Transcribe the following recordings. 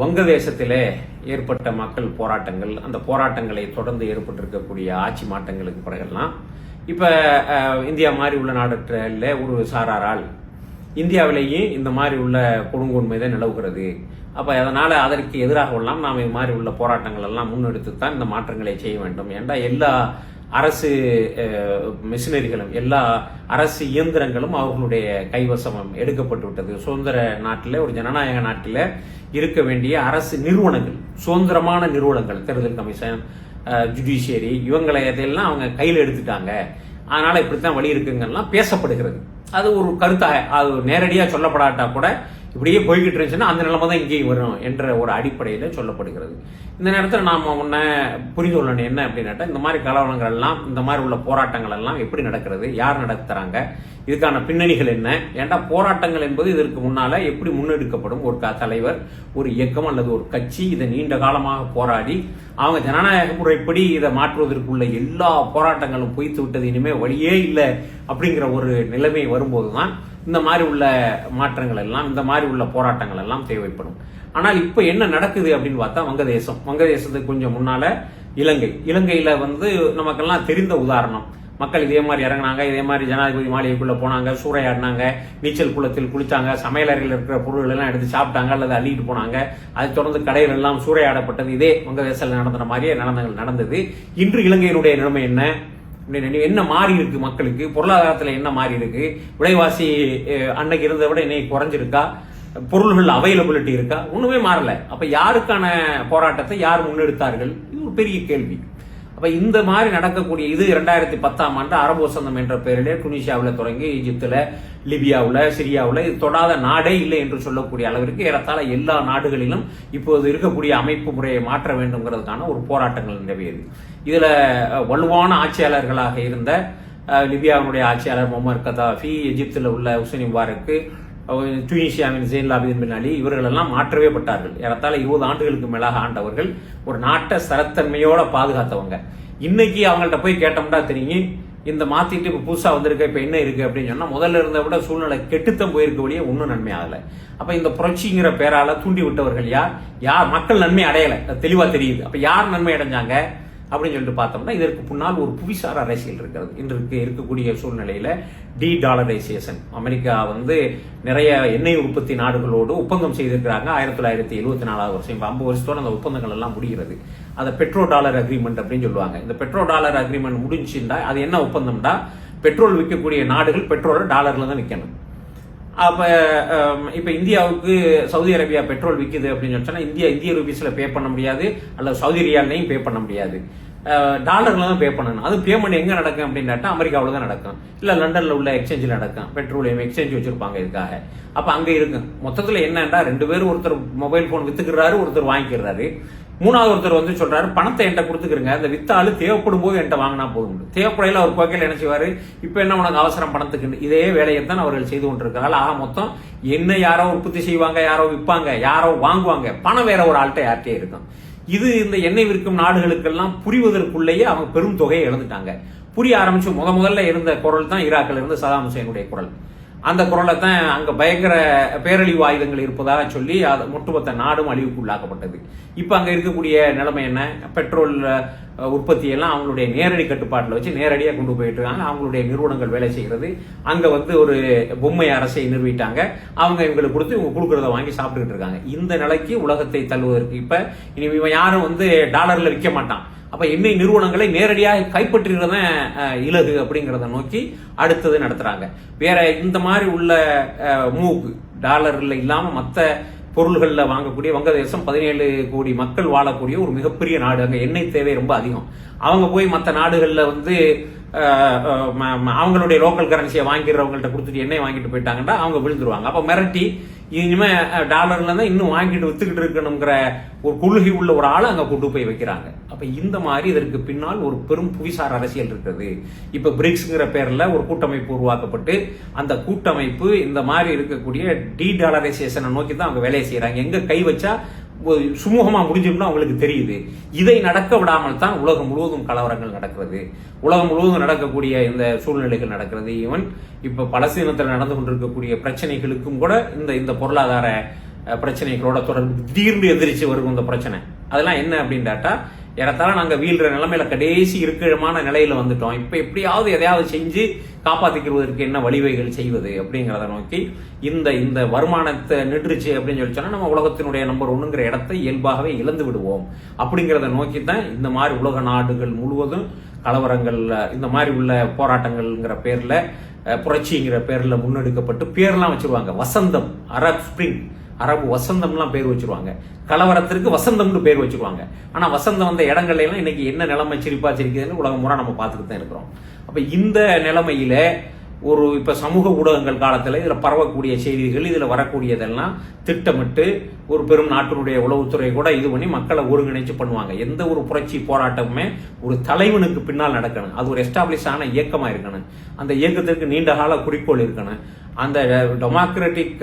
வங்கதேசத்திலே ஏற்பட்ட மக்கள் போராட்டங்கள் அந்த போராட்டங்களை தொடர்ந்து ஏற்பட்டிருக்கக்கூடிய ஆட்சி மாற்றங்களுக்கு பிறகெல்லாம் இப்போ இந்தியா மாதிரி உள்ள நாடுகளில் ஒரு சாராரால் இந்தியாவிலேயே இந்த மாதிரி உள்ள கொடுங்கோன்மை தான் நிலவுகிறது. அப்போ அதனால் அதற்கு எதிராகவெல்லாம் நாம் இது மாதிரி உள்ள போராட்டங்கள் எல்லாம் முன்னெடுத்து தான் இந்த மாற்றங்களை செய்ய வேண்டும். ஏன்டா எல்லா அரசு மிஷினரிகளும் எல்லா அரசு இயந்திரங்களும் அவர்களுடைய கைவசம் எடுக்கப்பட்டு விட்டது. சுதந்திர நாட்டில் ஒரு ஜனநாயக நாட்டில் இருக்க வேண்டிய அரசு நிறுவனங்கள் சுதந்திரமான நிறுவனங்கள் தேர்தல் கமிஷன் ஜுடிஷியரி இவங்களை எதையெல்லாம் அவங்க கையில் எடுத்துட்டாங்க. அதனால இப்படித்தான் வழி இருக்குங்கெல்லாம் பேசப்படுகிறது. அது ஒரு கருத்தாக அது நேரடியாக சொல்லப்படாட்டா கூட இப்படியே போய்கிட்டு இருந்துச்சுன்னா அந்த நிலைமை தான் இங்கேயும் வரும் என்ற ஒரு அடிப்படையில் சொல்லப்படுகிறது. இந்த நேரத்தில் நாம் முன்ன புரிந்து கொள்ளணும். என்ன அப்படின்னாட்டா இந்த மாதிரி கலவரங்கள் எல்லாம் இந்த மாதிரி உள்ள போராட்டங்கள் எல்லாம் எப்படி நடக்கிறது? யார் நடத்துறாங்க? இதுக்கான பின்னணிகள் என்ன? ஏன்டா போராட்டங்கள் என்பது இதற்கு முன்னால எப்படி முன்னெடுக்கப்படும்? ஒரு க- தலைவர் ஒரு இயக்கம் அல்லது ஒரு கட்சி இதை நீண்ட காலமாக போராடி அவங்க ஜனநாயக முறைப்படி இதை மாற்றுவதற்குள்ள எல்லா போராட்டங்களும் பொய்த்து விட்டது இனிமே வழியே இல்லை அப்படிங்கிற ஒரு நிலைமை வரும்போது தான் இந்த மாதிரி உள்ள மாற்றங்கள் எல்லாம் இந்த மாதிரி உள்ள போராட்டங்கள் எல்லாம் தேவைப்படும். ஆனால் இப்போ என்ன நடக்குது அப்படின்னு பார்த்தா வங்கதேசம். வங்கதேசத்துக்கு கொஞ்சம் முன்னால இலங்கை. இலங்கையில வந்து நமக்கெல்லாம் தெரிந்த உதாரணம். மக்கள் இதே மாதிரி இறங்குனாங்க இதே மாதிரி ஜனாதிபதி மாளிகைக்குள்ள போனாங்க சூறையாடினாங்க நீச்சல் குளத்தில் குளிச்சாங்க சமையலறையில் இருக்கிற பொருள்கள் எல்லாம் எடுத்து சாப்பிட்டாங்க அல்லது அள்ளிட்டு போனாங்க. அதை தொடர்ந்து கடைகள் எல்லாம் சூறையாடப்பட்டது. இதே வங்கதேசத்தில் நடந்த மாதிரியே நடந்தங்கள் நடந்தது. இன்று இலங்கையினுடைய நிலைமை என்ன? என்ன மாறி இருக்கு மக்களுக்கு? பொருளாதாரத்தில் என்ன மாறி இருக்கு? விலைவாசி அன்னைக்கு இருந்ததை விட இன்னைக்கு குறைஞ்சிருக்கா? பொருள்கள் அவைலபிலிட்டி இருக்கா? ஒன்றுமே மாறலை. அப்போ யாருக்கான போராட்டத்தை யார் முன்னெடுத்தார்கள்? இது ஒரு பெரிய கேள்வி. அப்போ இந்த மாதிரி நடக்கக்கூடிய இது இரண்டாயிரத்தி பத்தாம் ஆண்டு அரபு வசந்தம் என்ற பெயரிலே துனிசியாவில் தொடங்கி ஈஜிப்தில் லிபியாவில் சிரியாவில் இது தொடாத நாடே இல்லை என்று சொல்லக்கூடிய அளவிற்கு ஏறத்தாழ எல்லா நாடுகளிலும் இப்போது இருக்கக்கூடிய அமைப்பு முறையை மாற்ற வேண்டும்ங்கிறதுக்கான ஒரு போராட்டங்கள் நிறைவேறுது இதில் வலுவான ஆட்சியாளர்களாக இருந்த லிபியாவினுடைய ஆட்சியாளர் முகமது கதாஃபி எஜிப்தில் உள்ள உசனி முபாரக்கு அஹ், ஜெயின் லாபிதின் பின் அலி மாற்றவே பட்டார்கள். ஏறத்தாழ இருபது ஆண்டுகளுக்கு மேலாக ஆண்டவர்கள் ஒரு நாட்டை சரத்தன்மையோட பாதுகாத்தவங்க. இன்னைக்கு அவங்கள்ட்ட போய் கேட்டோம்னா தெரியும் இந்த மாத்திட்டு இப்போ புதுசாக வந்திருக்க இப்போ என்ன இருக்குது அப்படின்னு சொன்னால் முதல்ல இருந்த விட சூழ்நிலை கெட்டுத்தம் போயிருக்க வழியே ஒன்றும் நன்மை ஆகலை. அப்போ இந்த புரட்சிங்கிற பேரால தூண்டி விட்டவர்கள் யார்? யார்? மக்கள் நன்மை அடையலை. தெளிவாக தெரியுது. அப்போ யார் நன்மை அடைஞ்சாங்க? அப்படின்னு சொல்லிட்டு பார்த்தோம்னா இதற்கு பின்னால் ஒரு புவிசார் அரசியல் இருக்கிறது. இன்றைக்கு இருக்கக்கூடிய சூழ்நிலையில் டி டாலரைசேஷன். அமெரிக்கா வந்து நிறைய எண்ணெய் உற்பத்தி நாடுகளோடு ஒப்பந்தம் செய்திருக்கிறாங்க. ஆயிரத்தி தொள்ளாயிரத்தி எழுபத்தி நாலாவது வருஷம். இப்போ ஐம்பது வருஷத்தோட அந்த ஒப்பந்தங்கள் எல்லாம் முடிகிறது. அதை பெட்ரோ டாலர் அக்ரிமெண்ட் அப்படின்னு சொல்லுவாங்க. இந்த பெட்ரோ டாலர் அக்ரிமெண்ட் முடிஞ்சுண்டா அது என்ன ஒப்பந்தம்டா? பெட்ரோல் விற்கக்கூடிய நாடுகள் பெட்ரோலை டாலர்ல தான் விற்கணும். அப்போ இப்போ இந்தியாவுக்கு சவுதி அரேபியா பெட்ரோல் விற்குது அப்படின்னு சொன்னால் இந்தியா இந்திய ருபீஸில் பே பண்ண முடியாது அல்லது சவுதி ரியாலையும் பே பண்ண முடியாது. டாலரில் தான் பே பண்ணணும். அது பேமெண்ட் எங்கே நடக்கும் அப்படின்னாட்டா அமெரிக்காவில் தான் நடக்கும். இல்லை லண்டனில் உள்ள எக்ஸ்சேஞ்சில் நடக்கும். பெட்ரோலியம் எக்ஸ்சேஞ்ச் வச்சுருப்பாங்க இதுக்காக. அப்போ அங்கே இருக்கும் மொத்தத்தில் என்னன்னா ரெண்டு பேரும் ஒருத்தர் மொபைல் ஃபோன் விற்றுக்கிறாரு ஒருத்தர் வாங்கிக்கிறாரு. மூணாவது ஒருத்தர் வந்து சொல்றாரு பணத்தை என்கிட்ட கொடுத்துக்கிறங்க. அந்த வித்தாள் தேவைப்படும் போது என்கிட்ட வாங்கினா போதும். தேவைப்படையில் அவர் பக்கையில் என்ன இப்போ என்ன உனக்கு அவசரம் பணத்துக்கு இதே வேலையை தான் அவர்கள் செய்து கொண்டிருக்கிறார்கள். ஆக மொத்தம் என்ன யாரோ உற்பத்தி செய்வாங்க யாரோ விற்பாங்க யாரோ வாங்குவாங்க பணம் வேற ஒரு ஆள்கிட்ட யார்கிட்டே இருக்கும். இது இந்த எண்ணெய் விற்கும் நாடுகளுக்கெல்லாம் புரிவதற்குள்ளேயே அவங்க பெரும் தொகையை இழந்துட்டாங்க. புரிய ஆரம்பிச்சு முத முதல்ல இருந்த குரல் தான் ஈராக்கில் இருந்து சதாம் ஹுசேனுடைய குரல். அந்த குரலை தான் அங்கே பயங்கர பேரழிவு ஆயுதங்கள் இருப்பதாக சொல்லி அது ஒட்டுமொத்த நாடும் அழிவுக்கு உள்ளாக்கப்பட்டது அங்கே இருக்கக்கூடிய நிலைமை என்ன? பெட்ரோல் உற்பத்தியெல்லாம் அவங்களுடைய நேரடி கட்டுப்பாட்டில் வச்சு நேரடியாக கொண்டு போயிட்டு இருக்காங்க. அவங்களுடைய நிறுவனங்கள் வேலை செய்கிறது அங்கே வந்து ஒரு பொம்மை அரசை நிறுவிட்டாங்க. அவங்க இவங்களுக்கு கொடுத்து இவங்க கொடுக்குறத வாங்கி சாப்பிட்டுக்கிட்டு இருக்காங்க. இந்த நிலைக்கு உலகத்தை தள்ளுவதற்கு இப்போ இனி இவன் யாரும் வந்து டாலரில் விற்க மாட்டான். அப்ப எண்ணெய் நிறுவனங்களை நேரடியாக கைப்பற்றுகிறத இலகு அப்படிங்கிறத நோக்கி அடுத்தது நடத்துறாங்க. வேற இந்த மாதிரி உள்ள மூக்கு டாலர்ல இல்லாம மற்ற பொருள்களில் வாங்கக்கூடிய வங்கதேசம் பதினேழு கோடி மக்கள் வாழக்கூடிய ஒரு மிகப்பெரிய நாடு. அங்கே எண்ணெய் தேவை ரொம்ப அதிகம். அவங்க போய் மற்ற நாடுகளில் வந்து ம- அவங்களுடைய லோக்கல் கரன்சியை வாங்கிடுறவங்கள்ட்ட கொடுத்துட்டு எண்ணெய் வாங்கிட்டு போயிட்டாங்கன்னா அவங்க விழுந்துருவாங்க. அப்போ மிரட்டி இனிமே டாலர்ல தான் இன்னும் வாங்கிட்டு வித்துக்கிட்டு இருக்கணுங்கிற ஒரு கொள்கை உள்ள ஒரு ஆளை அங்கே கொண்டு போய் வைக்கிறாங்க. அப்போ இந்த மாதிரி இதற்கு பின்னால் ஒரு பெரும் புவிசார் அரசியல் இருக்குது. இப்போ பிரிக்ஸ்ங்கிற பேரில் ஒரு கூட்டமைப்பு உருவாக்கப்பட்டு அந்த கூட்டமைப்பு இந்த மாதிரி இருக்கக்கூடிய டி டாலரைசேஷனை நோக்கி தான் அவங்க வேலையை செய்கிறாங்க எங்கே கை வச்சா சுமூகமாக சுமூகமா அவங்களுக்கு தெரியுது. இதை நடக்க விடாமல் தான் உலகம் முழுவதும் கலவரங்கள் நடக்கிறது. உலகம் முழுவதும் நடக்கக்கூடிய இந்த சூழ்நிலைகள் நடக்கிறது. ஈவன் இப்போ பலஸ்தீனத்தில் நடந்து கொண்டிருக்கக்கூடிய பிரச்சனைகளுக்கும் கூட இந்த இந்த பொருளாதார பிரச்சனைகளோட தொடர்பு திடீர்னு எதிரிச்சு வரும் இந்த பிரச்சனை. அதெல்லாம் என்ன அப்படின்னு ஏறத்தாழ நாங்கள் வீழ்ற நிலைமையில கடைசி இருக்கிறமான நிலையில வந்துட்டோம். இப்போ எப்படியாவது எதையாவது செஞ்சு காப்பாத்திக்கிறதுக்கு என்ன வழிவகைகள் செய்வது அப்படிங்கிறத நோக்கி இந்த இந்த வருமானத்தை நின்றுச்சு அப்படின்னு சொல்லி நம்ம உலகத்தினுடைய நம்பர் ஒன்றுங்கிற இடத்தை இயல்பாகவே இழந்து விடுவோம். அப்படிங்கிறத நோக்கி தான் இந்த மாதிரி உலக நாடுகள் முழுவதும் கலவரங்களில் இந்த மாதிரி உள்ள போராட்டங்கள்ங்கிற பேர்ல புரட்சிங்கிற பேர்ல முன்னெடுக்கப்பட்டு பேர்லாம் வச்சிருவாங்க. வசந்தம் அரப் ஸ்பிரிங் அரபு வசந்தம்லாம் பேர் வச்சிருவாங்க. கலவரத்திற்கு வசந்தம்னு பேர் வச்சிருவாங்க. ஆனால் வசந்தம் வந்த இடங்கள்லாம் இன்னைக்கு என்ன நிலைமை சிரிப்பா சிரிக்குதுன்னு உலகம் முறை நம்ம பார்த்துக்கிட்டு தான் இருக்கிறோம். அப்போ இந்த நிலைமையில ஒரு இப்போ சமூக ஊடகங்கள் காலத்தில் இதில் பரவக்கூடிய செய்திகள் இதில் வரக்கூடியதெல்லாம் திட்டமிட்டு ஒரு பெரும் நாட்டினுடைய உளவுத்துறை கூட இது பண்ணி மக்களை ஒருங்கிணைச்சு பண்ணுவாங்க. எந்த ஒரு புரட்சி போராட்டமுமே ஒரு தலைவனுக்கு பின்னால் நடக்கணும். அது ஒரு எஸ்டாப்ளிஷ் ஆன இயக்கமாக இருக்கணும். அந்த இயக்கத்திற்கு நீண்ட கால குறிக்கோள் இருக்கணும். அந்த டெமோக்ராட்டிக்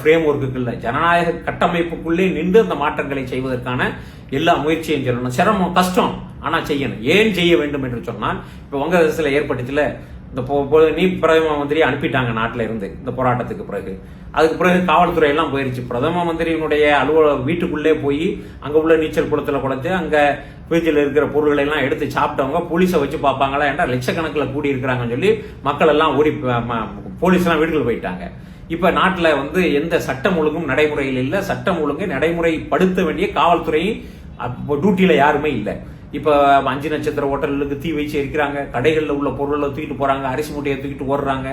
ஃப்ரேம் ஒர்க்குக்குள்ள ஜனநாயக கட்டமைப்புக்குள்ளே நின்று அந்த மாற்றங்களை செய்வதற்கான எல்லா முயற்சியும் சொல்லணும் சிரமம் கஷ்டம் ஆனால் செய்யணும். ஏன் செய்ய வேண்டும் என்று சொன்னால் இப்போ வங்கதேசத்தில் ஏற்பட்டுச்சுல இந்த நீட் நீ பிரதம மந்திரி அனுப்பிட்டாங்க நாட்டில் இருந்து இந்த போராட்டத்துக்கு பிறகு. அதுக்கு பிறகு காவல்துறை எல்லாம் போயிருச்சு. பிரதம மந்திரியினுடைய அலுவலக வீட்டுக்குள்ளே போய் அங்கே உள்ள நீச்சல் குளத்தில் குளத்து அங்கே ஃப்ரிட்ஜில் இருக்கிற பொருள்களை எல்லாம் எடுத்து சாப்பிட்டவங்க போலீஸை வச்சு பார்ப்பாங்களா ஏன்டா லட்சக்கணக்கில் கூடி இருக்கிறாங்கன்னு சொல்லி மக்கள் எல்லாம் ஓடி போலீஸ்லாம் ம- போயிட்டாங்க. இப்போ நாட்டில் வந்து எந்த சட்டம் ஒழுங்கும் நடைமுறையில் இல்லை. சட்டம் ஒழுங்கு நடைமுறைப்படுத்த வேண்டிய காவல்துறையும் டியூட்டியில் யாருமே இல்லை. இப்போ அஞ்சு நட்சத்திர ஹோட்டல்களுக்கு தீ வச்சு எரிக்கிறாங்க. கடைகளில் உள்ள பொருளை தூக்கிட்டு போறாங்க. அரிசி மூட்டையை தூக்கிட்டு ஓடுறாங்க.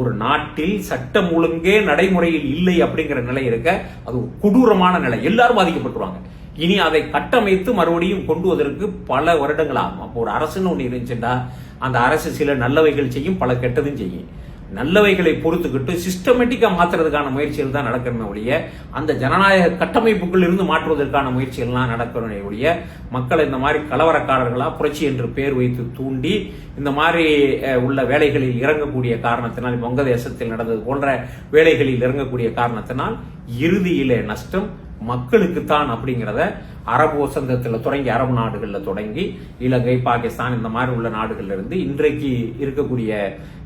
ஒரு நாட்டில் சட்டம் ஒழுங்கே நடைமுறையில் இல்லை அப்படிங்கிற நிலை இருக்க அது ஒரு கொடூரமான நிலை. எல்லாரும் பாதிக்கப்பட்டுருவாங்க. இனி அதை கட்டமைத்து மறுபடியும் கொண்டுவதற்கு பல வருடங்கள் ஆகும். அப்போ ஒரு அரசுன்னு ஒன்று இருந்துச்சுன்னா அந்த அரசு சில நல்லவைகள் செய்யும் பல கெட்டதும் செய்யும். நல்லவைகளை பொறுத்துக்கிட்டு சிஸ்டமேட்டிக்காக மாற்றுறதுக்கான முயற்சிகள் தான் நடக்கணுமே ஒழிய அந்த ஜனநாயக கட்டமைப்புக்குள் இருந்து மாற்றுவதற்கான முயற்சிகள்லாம் நடக்கணுமே ஒழிய மக்களை இந்த மாதிரி கலவரக்காரர்களாக புரட்சி என்று பேர் வைத்து தூண்டி இந்த மாதிரி உள்ள வேலைகளில் இறங்கக்கூடிய காரணத்தினால் வங்கதேசத்தில் நடந்தது போன்ற வேலைகளில் இறங்கக்கூடிய காரணத்தினால் இறுதியிலே நஷ்டம் மக்களுக்குத்தான் அப்படிங்கிறத அரபு வசந்தத்தில் தொடங்கி அரபு நாடுகளில் தொடங்கி இலங்கை பாகிஸ்தான் இந்த மாதிரி உள்ள நாடுகள்ல இருந்து இன்றைக்கு இருக்கக்கூடிய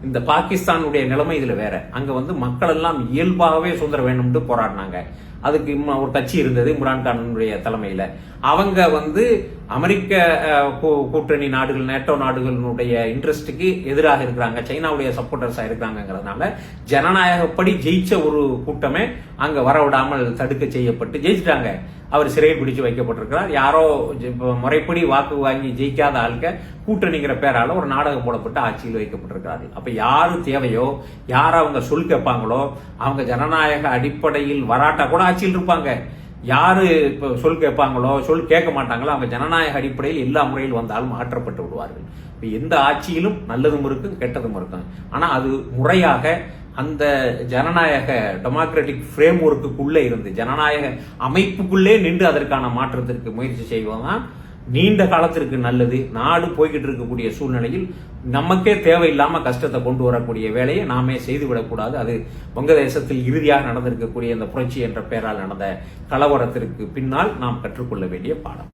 இந்த பாகிஸ்தானுடைய நிலைமை இதில் வேற. அங்கே வந்து மக்கள் எல்லாம் இயல்பாகவே சுதந்திரம் வேணும்னு போராடினாங்க. அதுக்கு இம்ம- ஒரு கட்சி இருந்தது இம்ரான் கானுடைய அவங்க வந்து அமெரிக்க கூ- கூட்டணி நாடுகள் நேட்டோ நாடுகளினுடைய இன்ட்ரெஸ்ட்டுக்கு எதிராக இருக்கிறாங்க. சைனாவுடைய சப்போர்ட்டர்ஸாக இருக்கிறாங்கிறதுனால ஜனநாயகப்படி ஜெயிச்ச ஒரு கூட்டமே அங்கே வரவிடாமல் தடுக்க செய்யப்பட்டு ஜெயிச்சிட்டாங்க. அவர் சிறையில் பிடிச்சு வைக்கப்பட்டிருக்கிறார். யாரோ முறைப்படி வாக்கு வாங்கி ஜெயிக்காத ஆளுக்க கூட்டணிங்கிற பேரால ஒரு நாடகம் போடப்பட்டு ஆட்சியில் வைக்கப்பட்டிருக்கிறார்கள் அப்ப யாரு தேவையோ யார் அவங்க சொல் கேட்பாங்களோ அவங்க ஜனநாயக அடிப்படையில் வராட்டா கூட ஆட்சியில் இருப்பாங்க. யாரு இப்போ சொல் கேட்பாங்களோ சொல் கேட்க மாட்டாங்களோ அவங்க ஜனநாயக அடிப்படையில் எல்லா முறையில் வந்தாலும் மாற்றப்பட்டு விடுவார்கள். இப்போ எந்த ஆட்சியிலும் நல்லதும் இருக்கும் கெட்டதும் இருக்கும் ஆனால் அது முறையாக அந்த ஜனநாயக டெமோக்ராட்டிக் ஃப்ரேம் ஒர்க்குள்ளே இருந்து ஜனநாயக அமைப்புக்குள்ளே நின்று அதற்கான மாற்றத்திற்கு முயற்சி செய்வதுதான் நீண்ட காலத்திற்கு நல்லது. நாடு போய்கிட்டு இருக்கக்கூடிய சூழ்நிலையில் நமக்கே தேவையில்லாமல் கஷ்டத்தை கொண்டு வரக்கூடிய வேலையை நாமே செய்துவிடக்கூடாது அது வங்கதேசத்தில் இறுதியாக நடந்திருக்கக்கூடிய இந்த புரட்சி என்ற பெயரால் நடந்த கலவரத்திற்கு பின்னால் நாம் கற்றுக்கொள்ள வேண்டிய பாடம்.